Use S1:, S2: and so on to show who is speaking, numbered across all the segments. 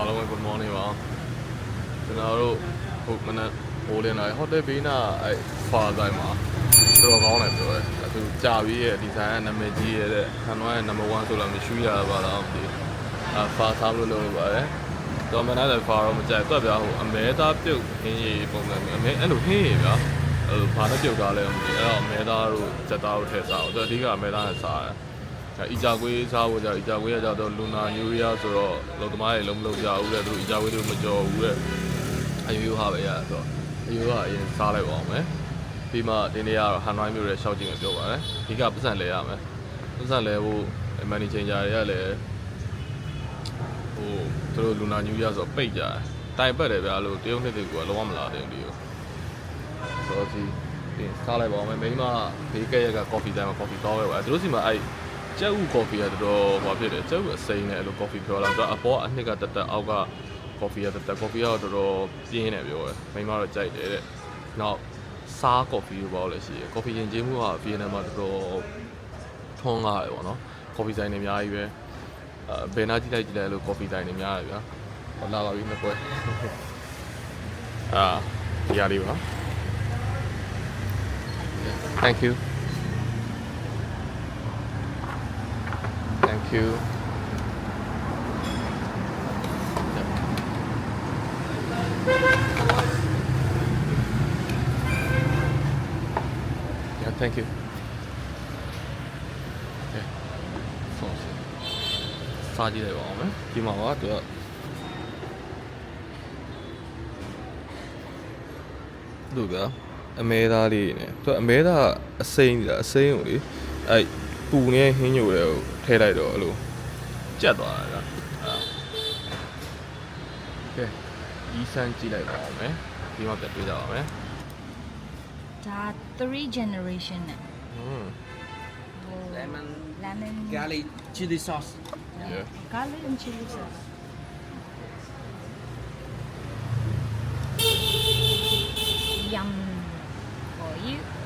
S1: အားလုံးပဲ good morning ပါကျွန်တော်တို့ခုမနက်ဟိုလင်းလာဟိုတယ်ဘေးနာအဲဖာတိုင်းမှာတော်တော်ကောင်းတယ်ပြောတယ်သူကြာပြီးရဲ့ဒီဇိုင်းကနာမည်ကြီးရဲ့တဲ့ဟန်နွိုင်း number 1ဆိုတော့မရှိရပါလားမသိအဖာစားလို့လုပ်လို့ပါတယ်တော့မနက်လည်းဖာတော့မကြိုက်တော့ဗျာဟိုအမဲသားပြုတ်ခင်းရည်ပုံစံမျိုးအမဲအဲ့လိုခင်းရည်ဗျာအဲ့လိုဘာနဲ့ပြုတ်တာလဲမသိအဲ့တော့အမဲသားတို့စက်သားတို့ထည့်စားတော့အဓိကအမဲသားနဲ့စားတယ် အဲအီဂျာကွေးစားဖို့ကြအီဂျာကွေးကကြတော့လူနာညူရီးယားဆိုတော့လုံသမားတွေလုံးမလုံးကြဘူးတဲ့သူအီဂျာကွေးတွေမကြော်ဘူးတဲ့အယူယူဟာပဲရတော့အယူကအရင်စားလိုက်ပါအောင်မယ်ပြီးမှဒီနေ့ကတော့ဟန်နွိုင်းမျိုးရဲ့ရှောက်ကြည့်မယ်ပြောပါတယ်အဓိကပတ်စံလဲရမယ်ပတ်စံလဲဖို့မန်နေချင်ဂျာတွေကလည်းဟိုသူတို့လူနာညူရီးယားဆိုတော့ပိတ်ကြတယ်တိုင်ပတ်တယ်ဗျာလို့တရုတ်နှစ်တွေကလုံးဝမလာတယ်ဒီကိုဆိုတော့ဒီပြင်စားလိုက်ပါအောင်မယ်မိန်းမဘေးကက်ရက်ကကော်ဖီတိုင်းမှာကော်ဖီတောင်းခဲ့ပါတယ်သူတို့စီမှာအဲ့ ကျက်ဥကော်ဖီကတော်တော်ဟောဖြစ်တယ်ကျက်ဥအစိမ်းနဲ့အဲ့လိုကော်ဖီပြောလာတော့အပေါ်အနှစ်ကတက်တက်အောက်ကကော်ဖီကတက်တက်ကော်ဖီကတော့တော်တော်ပြင်းနေပြောတယ်မိန်းမတော့ကြိုက်တယ်တဲ့နောက်စားကော်ဖီလို့ပြောလို့ရှိရယ်ကော်ဖီရင်ကျေးမှုကဗီယက်နမ်မှာတော်တော်ထွန်းကားတယ်ပေါ့နော်ကော်ဖီဆိုင်တွေအများကြီးပဲအဲဘယ်နာကြည့်လိုက်ကြည့်လိုက်လို့ကော်ဖီဆိုင်တွေများတယ်ဗျာဟောလာပါပြီနှစ်ပွဲအာဒီရလေးပါ Thank you. You. Yeah, thank you. Okay. ဆောဆောစားကြည့်လိုက်ပါအောင်မယ်ဒီမှာပါသူကလူကအမဲသားလေးနေသူကအမဲသားအစိမ်းကြီးအစိမ်းကိုလေအဲ့ ပူနေဟင်းညိုတွေကိုထည့်လိုက်တော့အဲ့လိုကြက်သွားတာကအာကဲဤစမ်းကြည့်လိုက်ပါအောင်မယ်ဒီမှာပြန်တွေ့ကြပါမယ်
S2: ဒါ3 generation နဲ့
S1: อืม
S3: lemon
S2: lemon
S3: garlic chili sauce.
S1: yeah
S2: garlic and chili sauce yum for you န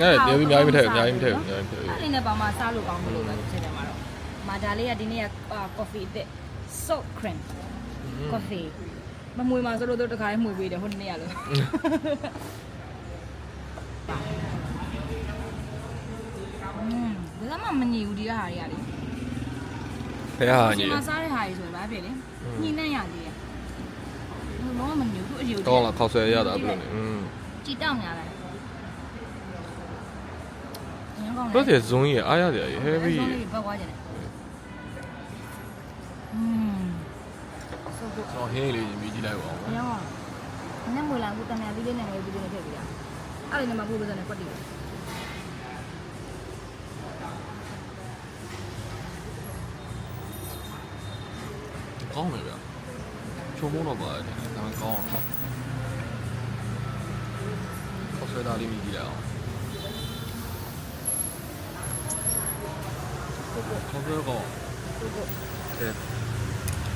S1: ငါလည်းအများကြီးမထည့်ဘူးအများကြီးမထည့်ဘူးအများကြီးမထည့်ဘူး
S2: အဲ့ဒီနဲ့ပါမှစားလို့ကောင်းမလို့ပဲဖြစ်တယ်မှာတော့မာဒါလေးကဒီနေ့က coffee အစ် salt cream coffee မမွေမှာဆိုလို့တို့တခါလေးမှွေပေးတယ်ဟိုနေ့ကလို့อืมဒါမှမညီဘူးဒီကဟာတွေကလေ
S1: ဖះဟာညီ
S2: ဒီမှာစားတဲ့ဟာတွေဆိုရင်ဘာဖြစ်လဲညှိနှံ့ရသေးတယ်ဘာမှမညီဘူးသူအယူ
S1: ကောင်းလားခောက်ဆွဲရတာဘယ်လိုလဲอืม
S2: ကြည်တောက်များလား ညကောင်း
S1: တော့ဒီဇွန်ကြီးအားရတယ်ဟဲဗီ
S2: ဘက်ဝါကျတယ်อืม so good
S1: တော့ဟင်းလေးမြည်ကြည့်လိုက်ပါဦး
S2: ညောင်းညမွေလာဘူးတမန်ပြီးလေးနဲ့လည်းပြီးလေးနဲ့ထည့်ပြီးတာအဲ့ဒီနံပါတ်ဖို့လို့ဆိုနေပတ်တည်
S1: ကောင်းတယ်ဗျချုံမုန်းတော့ပါတယ်ဒါမှကောင်းတော့ခောက်ဆွဲသားလေးမြည်ကြည့်လိုက်အောင် ခောက်ဆွဲကောင်းကဲ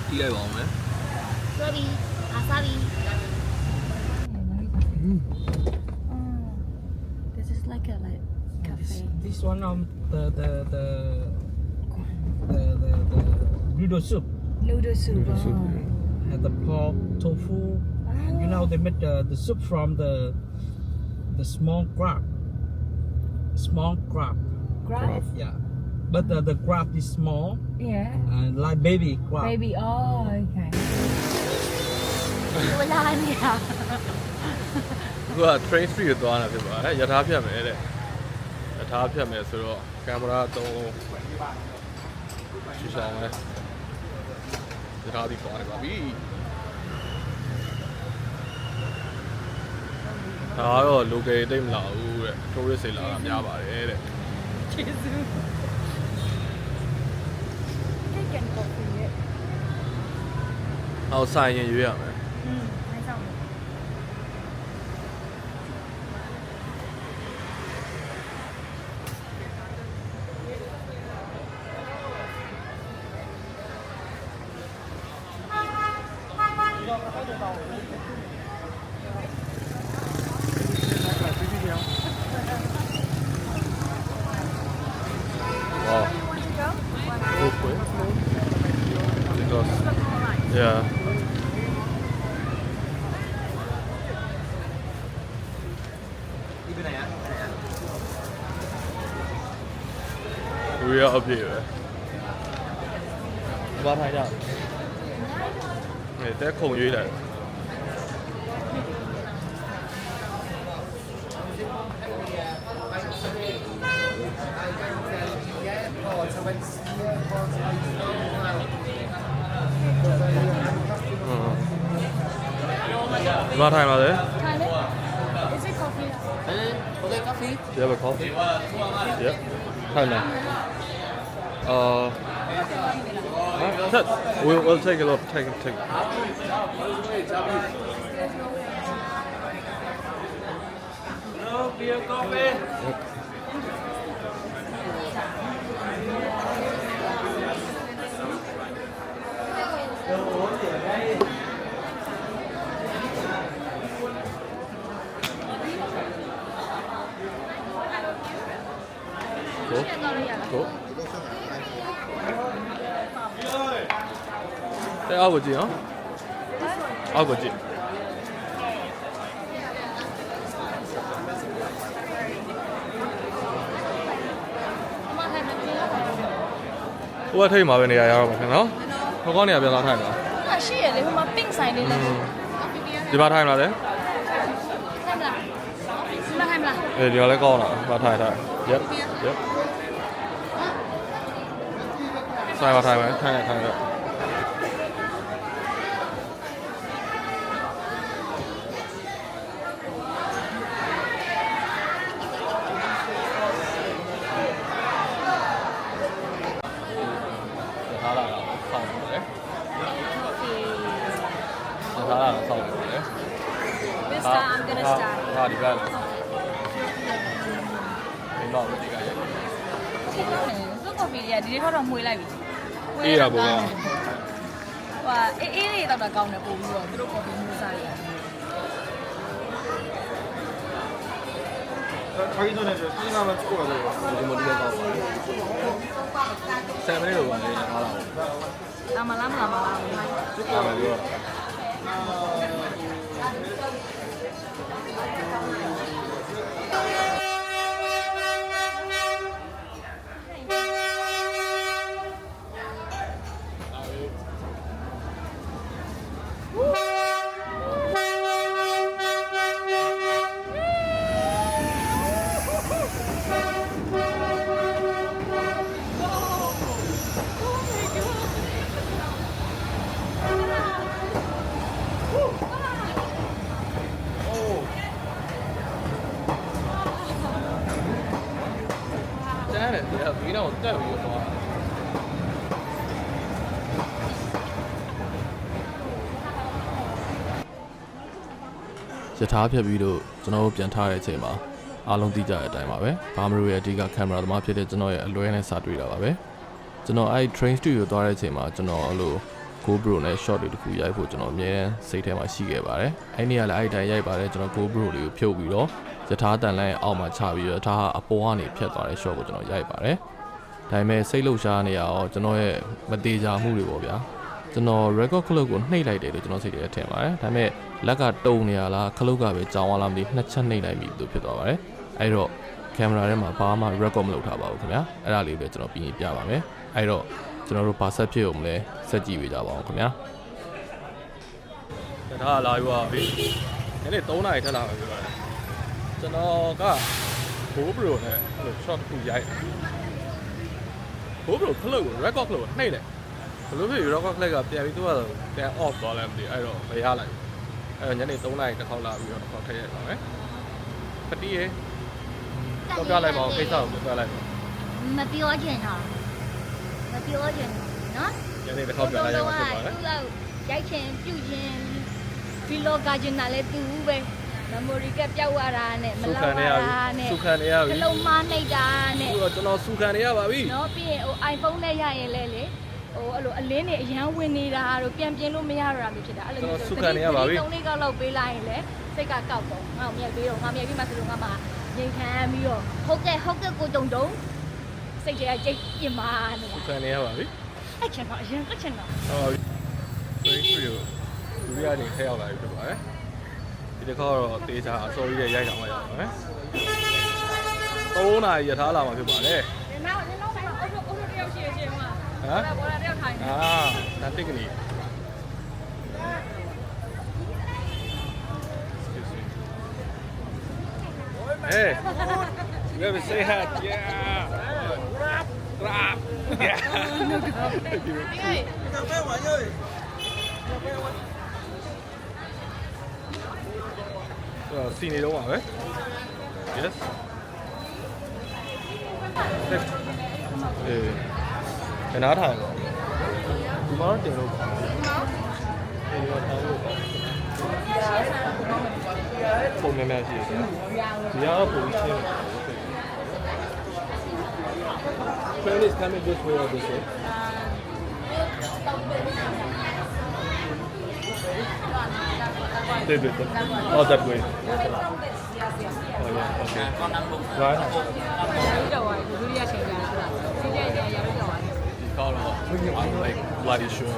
S1: ကြည့်လိုက်ပါဦးမယ်
S2: sorry asabi this is like a like
S3: This,
S2: cafe
S3: this one um the the the the the, the noodle soup
S2: noodle soup
S3: and the pork tofu. And you know they made the, the soup from the the small crab. Small crab.
S2: crab
S3: Yeah. But the, the crab is small
S2: yeah
S3: and like baby crab.
S2: baby oh okay ဝလာနေရ
S1: သူက train street ကိုသွားတာဖြစ်ပါတယ်ရထားဖြတ်မယ်တဲ့ရထားဖြတ်မယ်ဆိုတော့ကင်မရာ3လုံးရှူဆောင်လဲရထားဒီသွားနေပါပြီဒါတော့ local တိတ်မလာဘူးတဲ့ tourist တွေလာတာများပါတယ်တဲ့
S2: ကျေးဇူး เอาใส่
S1: ยังอยู่อย่างไร
S2: อืมไม่ต้อง
S1: เรา We are up here. ဘာထိုင်ကြ။အဲတက်ခုံရွေးတ
S3: Okay, coffee.
S1: Do you have a coffee? Yep. ထိုင်လားအာဆက် we'll we'll take a look take it take it.
S3: No beer, coffee.
S1: Go
S2: ရှင်းတော့ရလား
S1: go တဲ့အောက်ကိုကြည့်နော်အောက်ကိုကြည့်
S2: အမထိုင်မပြေတော့
S1: ဟိုကထိတ်မှာပဲနေရာရတော့မှာခင်နော်ဟိုကောင်းနေရာပြန်လာထိုင်ပါ
S2: ဟာရှိရလေဟိုမှာ pink sign လေးလည်း
S1: ဒီမှာထိုင်ပါလေ
S2: ထိုင်မလား ဒီမှာထိုင်မလား
S1: အဲဒီမှာလည်းကောင်းတာမှာထိုင်ထိုင် yep yep ဆိုင်ပါထိုင်ပါထိုင်ရထိုင်ရထားလာတာဆောင်းပါလေထားလာတာဆောင်းပါလေ
S2: This time I'm gonna start
S1: ဟာ ဒီကလည်းမင်းတော့ဒီကရဲ့
S2: သူ့ coffee တွေကဒီနေ့တော့မှွေလိုက်ပြီ
S1: အေးရပေါ့ဗျာ
S2: ဟိုဟာအေးအေးလေးတော့ကောင်းတယ်ပို့ပြီးတော့သူတို့ coffee မျိုးစားရ
S3: 자기 전에 저 사진 하나 찍고 가자고.
S1: ဒီမဒီကတော့ပါဆယ်မိနစ်လောက်ပါလေထားလာ
S2: အမလားမလားမလား
S1: ကျုပ်က တော့တက်ပြီးတော့ရထားဖြတ်ပြီးတော့ကျွန်တော်တို့ပြန်ထားတဲ့အချိန်မှာအားလုံးသိကြတဲ့အတိုင်းပါပဲဘာမလို့ရဲ့အဓိကကင်မရာသမားဖြစ်တဲ့ကျွန်တော်ရဲ့အလွဲနဲ့စတွေ့တာပါပဲကျွန်တော်အဲ့ train studio သွားတဲ့အချိန်မှာကျွန်တော်အဲ့လို GoPro နဲ့ shot တွေတခုရိုက်ဖို့ကျွန်တော်အမြဲတမ်းစိတ်ထဲမှာရှိခဲ့ပါတယ်အဲ့ဒီကလည်းအဲ့ဒီတိုင်းရိုက်ပါတယ်ကျွန်တော် GoPro လေးကိုဖြုတ်ပြီးတော့ရထားတန်လိုင်းအောက်မှာချပြီးတော့ရထားအပေါ်ကနေဖြတ်သွားတဲ့ shot ကိုကျွန်တော်ရိုက်ပါတယ် ဒါပေမဲ့စိတ်လှုပ်ရှားနေရအောင်ကျွန်တော်ရဲ့မသေးချာမှုတွေပေါ့ဗျာကျွန်တော် record clock ကိုနှိပ်လိုက်တယ်လို့ကျွန်တော်စိတ်ထဲထင်ပါတယ်ဒါပေမဲ့လက်ကတုံနေရလားခလုတ်ကပဲကြောင်သွားလားမသိနှစ်ချက်နှိပ်လိုက်ပြီလို့ဖြစ်သွားပါတယ်အဲ့တော့ကင်မရာထဲမှာဘာမှ record မလုပ်ထားပါဘူးခင်ဗျာအဲ့ဒါလေးပဲကျွန်တော်ပြင်ပြပါမယ်အဲ့တော့ကျွန်တော်တို့ဘာဆက်ဖြစ်အောင်မလဲဆက်ကြည့်ပေးကြပါအောင်ခင်ဗျာဒါကလာယူပါပြီဒီနေ့3နာရီထက်လာပြီပြောတယ်ကျွန်တော်က GoPro နဲ့အဲ့လို shot တစ်ခုရိုက် GoPro ခလုတ်ကို record ခလုတ်ကိုနှိပ်တယ်ဘယ်လိုဖြစ် record ခလုတ်ကပြန်ပြီးသူကတော့ပြန် off သွားလိုက်မသိဘူးအဲ့တော့မရလိုက်ဘူးအဲ့တော့ညနေ3နာရီတစ်ခေါက်လာပြီးတော့တစ်ခေါက်ထည့်ရပါမယ်ပတိရေတော့ပြလိုက်ပါဦးကိစ္စကိုပြောပြလိုက်ပါ
S2: မပြောချင်တော့မပြောချင်နော်
S1: ညနေတစ်ခေါက်ပြန်လိုက်ရမှာဖြစ်ပါတယ်
S2: သူ့လောက်ရိုက်ချင်ပြုတ်ချင်ဒီလောကကျင်တာလဲသူ့ပဲ memory ကပြောက်ရတာနဲ့မ
S1: စု
S2: လောက်
S1: ခံနေရ
S2: ရ
S1: ပြီ
S2: တာနဲ့
S1: စုခံနေရ
S2: က
S1: ပြီ
S2: လုံးမနှိပ်တာနဲ့
S1: အခုတော့ကျွန်တော်စုခံနေရပါပြီ
S2: နော်ပြီးရင်ဟို iPhone နဲ့ရရင်လဲလေဟိုအဲ့လိုအလင်းတွေအရန်ဝင်နေတာတို့ပြန်ပြင်လို့မရတော့တာမျိုးဖြစ်တာအဲ့လိုမျိုး
S1: စုခံနေရပါပြီ
S2: သုံးလေးကောက်လောက်ပေးလိုက်ရင်လဲစိတ်ကကောက်တော့ငါ့ကိုမြိုက်ပေးတော့ငါမြိုက်ပြီးမှဆိုလို့ငါမှငိန်ခံပြီးတော့ဟုတ်ကဲ့ဟုတ်ကဲ့ကိုတုံတုံစိတ်ထဲကကြိတ်ပြင်းမာနေတာ
S1: စုခံနေရပါပြီ
S2: အဲ့ချင်တော့အရင်အဲ့ချင်တော့
S1: အော်ဆိုရင်သူလူတွေကနေထည့်ရောက်လာပြီဖြစ်ပါတယ် ဒီတစ်ခါတော့တေးချာအစော်ကြီးရဲ့ရိုက်ဆောင်လိုက်ရအောင်မယ်3နာရီရထားလာမှာဖြစ်ပါတယ်
S2: ဒီနောက်ဒီနောက်ပိုင်းအုပ်စုအုပ်စုတယောက်ရှိရချင်းမှာ
S1: ဟမ်
S2: ဘောလာတယောက်ထိုင်နေ
S1: အာဒါတိတ်ကနေ Hey, you ever say hi? Yeah. Rap. Yeah. ဆို စီနေတော့ပါပဲ Yes အေးခဏထိုင်တော့ဒီမှာတော့တင်လို့ပါဒီမှာထားလို့ပါပုံများများရှိတယ်ဒီကတော့ပုံရှင်းတယ် Train is coming this way or this way? This way. Oh, that way. Oh, yeah. Okay. Right.
S2: ရောက်တော့ဒုတိယချိန်ကြာတာစီးတဲ့ကြာရောက်တော့
S1: ဒီကောတော့ I'm like bloody sure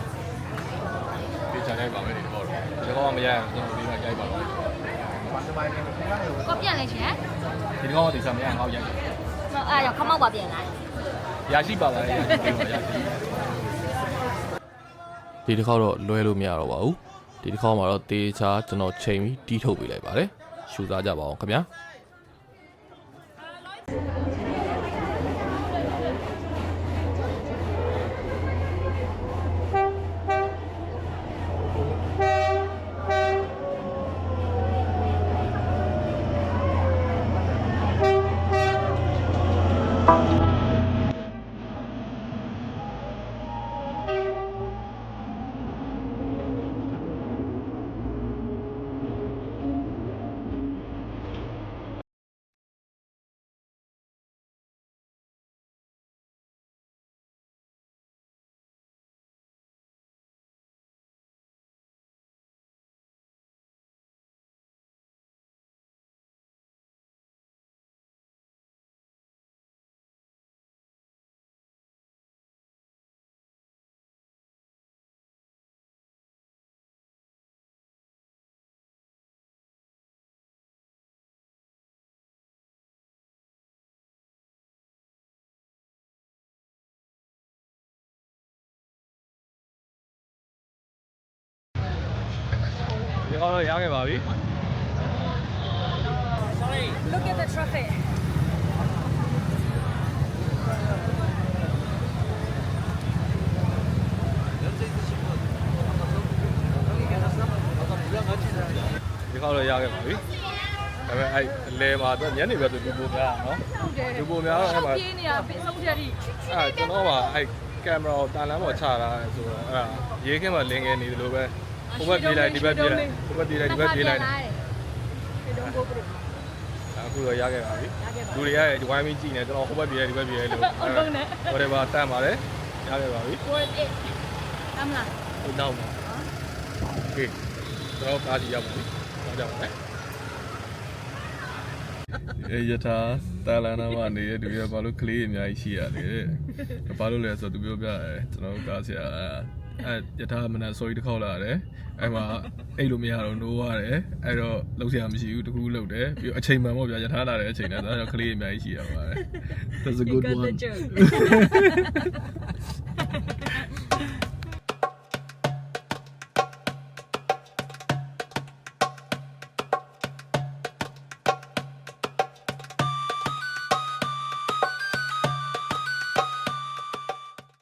S1: ဒီချန်ရိုက်ပါမယ်ဒီကောတော့ဒီကောကမရရင်ကျွန်တော်ဒီကရိုက်ပါတော့
S2: ကိုပြန်လဲရှင်
S1: ဒီကောကဒီချန်မရရင်ငါ့ကိုရိုက်ပါ
S2: အဲ့တော့ခမောက်ပါပြန်လာ
S1: ရရှိပါလားရရှိပါရရှိဒီတစ်ခေါက်တော့လွဲလို့မရတော့ပါဘူး ဒီတစ်ခေါက်မှာတော့တေချာကျွန်တော်ချိန်ပြီးတီးထုတ်ပေးလိုက်ပါတယ်ရှူစားကြပါအောင်ခင်ဗျာ ဒီကောတော့ရခဲ့ပါပြီ
S2: Look at the traffic
S1: ဒီကောတော့ရခဲ့ပါပြီဒါပေမဲ့အဲ့အလဲမှာတော့ညနေပဲသူလူပိုများနော်
S2: ဟုတ်တယ်
S1: လူပိုများတော့အဲ့မှာ
S2: ပြေးနေတာပြဆုံးချက်ကြီး
S1: အဲ့ကျွန်တော်ကအဲ့ကင်မရာကိုတာလမ်းပေါ်ချတာဆိုတော့အဲ့ဒါရေးခင်းမှာလင်းခဲ့နေတယ်လို့ပဲ ဟိုဘက်ပြေးလိုက်ဒီဘက်ပြေးလိုက်ဟိုဘက်ပြေးလိုက်ဒီဘက်ပြေးလိုက်
S2: ဒီတော့ကိုပြုတ်
S1: အခုတော့ရခဲ့ပါပြီလူတွေကလည်းဝိုင်းပြီးကြည့်နေကျွန်တော်ဟိုဘက်ပြေးလိုက်ဒီဘက်ပြေးလိုက်လို့
S2: ဟုတ်တော့နဲ့
S1: whatever တန်ပါတယ်ရခဲ့ပါပြီ
S2: worth it တမ်းလား
S1: ဟိုနောက်ပါ okay ကျွန်တော်ကားကြီးရပါပြီကြောက်ကြပါမယ်အဲယထာတာလနာမှာနေတဲ့သူတွေကဘာလို့ကလေးအများကြီးရှိရလဲ။ဘာလို့လဲဆိုတော့သူပြောပြတယ်ကျွန်တော်ကားဆရာ အဲယထာမနက်စောကြီးတစ်ခေါက်လာတယ်အဲ့မှာအိတ်လို့မရတော့နိုးရတယ်အဲ့တော့လုံးဆရာမရှိဘူးတကူလုံးတယ်ပြီးအချိန်မှန်ပေါ့ဗျာယထာလာတဲ့အချိန်နဲ့ဒါတော့ကလေးအများကြီးရှိရပါတယ် That's a good one